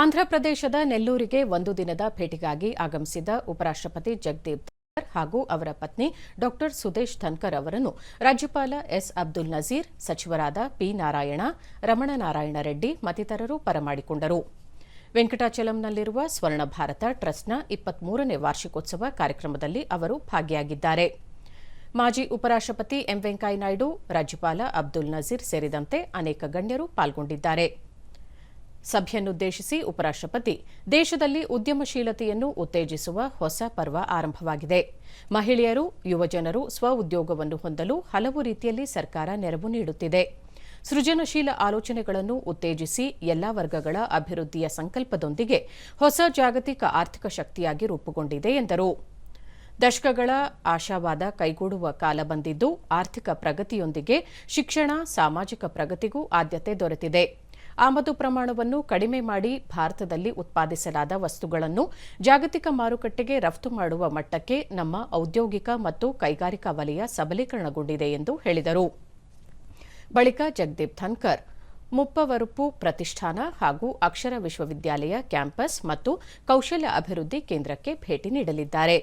ಆಂಧ್ರಪ್ರದೇಶದ ನೆಲ್ಲೂರಿಗೆ ಒಂದು ದಿನದ ಭೇಟಿಗಾಗಿ ಆಗಮಿಸಿದ ಉಪರಾಷ್ಟಪತಿ ಜಗದೀಪ್ ಧನ್ಕರ್ ಹಾಗೂ ಅವರ ಪತ್ನಿ ಡಾ. ಸುದೇಶ್ ಧನ್ಕರ್ ಅವರನ್ನು ರಾಜ್ಯಪಾಲ ಎಸ್. ಅಬ್ದುಲ್ ನಜೀರ್, ಸಚಿವರಾದ ಪಿ. ನಾರಾಯಣ ರಮಣ ನಾರಾಯಣ ರೆಡ್ಡಿ ಮತ್ತಿತರರು ಬರಮಾಡಿಕೊಂಡರು. ವೆಂಕಟಾಚಲಂನಲ್ಲಿರುವ ಸ್ವರ್ಣ ಭಾರತ ಟ್ರಸ್ಟ್ನ ಇಪ್ಪತ್ಮೂರನೇ ವಾರ್ಷಿಕೋತ್ಸವ ಕಾರ್ಯಕ್ರಮದಲ್ಲಿ ಅವರು ಭಾಗಿಯಾಗಿದ್ದಾರೆ. ಮಾಜಿ ಉಪರಾಷ್ಟಪತಿ ಎಂ. ವೆಂಕಯ್ಯನಾಯ್ಡು ರಾಜ್ಯಪಾಲ ಅಬ್ದುಲ್ ನಜೀರ್ ಸೇರಿದಂತೆ ಅನೇಕ ಗಣ್ಯರು ಪಾಲ್ಗೊಂಡಿದ್ದಾರೆ. ಸಭೆಯನ್ನುದ್ದೇಶಿಸಿ ಉಪರಾಷ್ಟಪತಿ ದೇಶದಲ್ಲಿ ಉದ್ಯಮಶೀಲತೆಯನ್ನು ಉತ್ತೇಜಿಸುವ ಹೊಸ ಪರ್ವ ಆರಂಭವಾಗಿದೆ. ಮಹಿಳೆಯರು, ಯುವಜನರು ಸ್ವ ಉದ್ಯೋಗವನ್ನು ಹೊಂದಲು ಹಲವು ರೀತಿಯಲ್ಲಿ ಸರ್ಕಾರ ನೆರವು ನೀಡುತ್ತಿದೆ. ಸೃಜನಶೀಲ ಆಲೋಚನೆಗಳನ್ನು ಉತ್ತೇಜಿಸಿ ಎಲ್ಲಾ ವರ್ಗಗಳ ಅಭಿವೃದ್ಧಿಯ ಸಂಕಲ್ಪದೊಂದಿಗೆ ಹೊಸ ಜಾಗತಿಕ ಆರ್ಥಿಕ ಶಕ್ತಿಯಾಗಿ ರೂಪುಗೊಂಡಿದೆ ಎಂದರು. ದಶಕಗಳ ಆಶಾವಾದ ಕೈಗೂಡುವ ಕಾಲ ಬಂದಿದ್ದು, ಆರ್ಥಿಕ ಪ್ರಗತಿಯೊಂದಿಗೆ ಶಿಕ್ಷಣ, ಸಾಮಾಜಿಕ ಪ್ರಗತಿಗೂ ಆದ್ಯತೆ ದೊರೆತಿದೆ. ಆಮದು ಪ್ರಮಾಣವನ್ನು ಕಡಿಮೆ ಮಾಡಿ ಭಾರತದಲ್ಲಿ ಉತ್ಪಾದಿಸಲಾದ ವಸ್ತುಗಳನ್ನು ಜಾಗತಿಕ ಮಾರುಕಟ್ಟೆಗೆ ರಫ್ತು ಮಾಡುವ ಮಟ್ಟಕ್ಕೆ ನಮ್ಮ ಔದ್ಯೋಗಿಕ ಮತ್ತು ಕೈಗಾರಿಕಾ ವಲಯ ಸಬಲೀಕರಣಗೊಂಡಿದೆ ಎಂದು ಹೇಳಿದರು. ಬಳಿಕ ಜಗದೀಪ್ ಧನ್ಕರ್, ಮುಪ್ಪವರುಪು ಪ್ರತಿಷ್ಠಾನ ಹಾಗೂ ಅಕ್ಷರ ವಿಶ್ವವಿದ್ಯಾಲಯ ಕ್ಯಾಂಪಸ್ ಮತ್ತು ಕೌಶಲ್ಯ ಅಭಿವೃದ್ಧಿ ಕೇಂದ್ರಕ್ಕೆ ಭೇಟಿ ನೀಡಲಿದ್ದಾರೆ.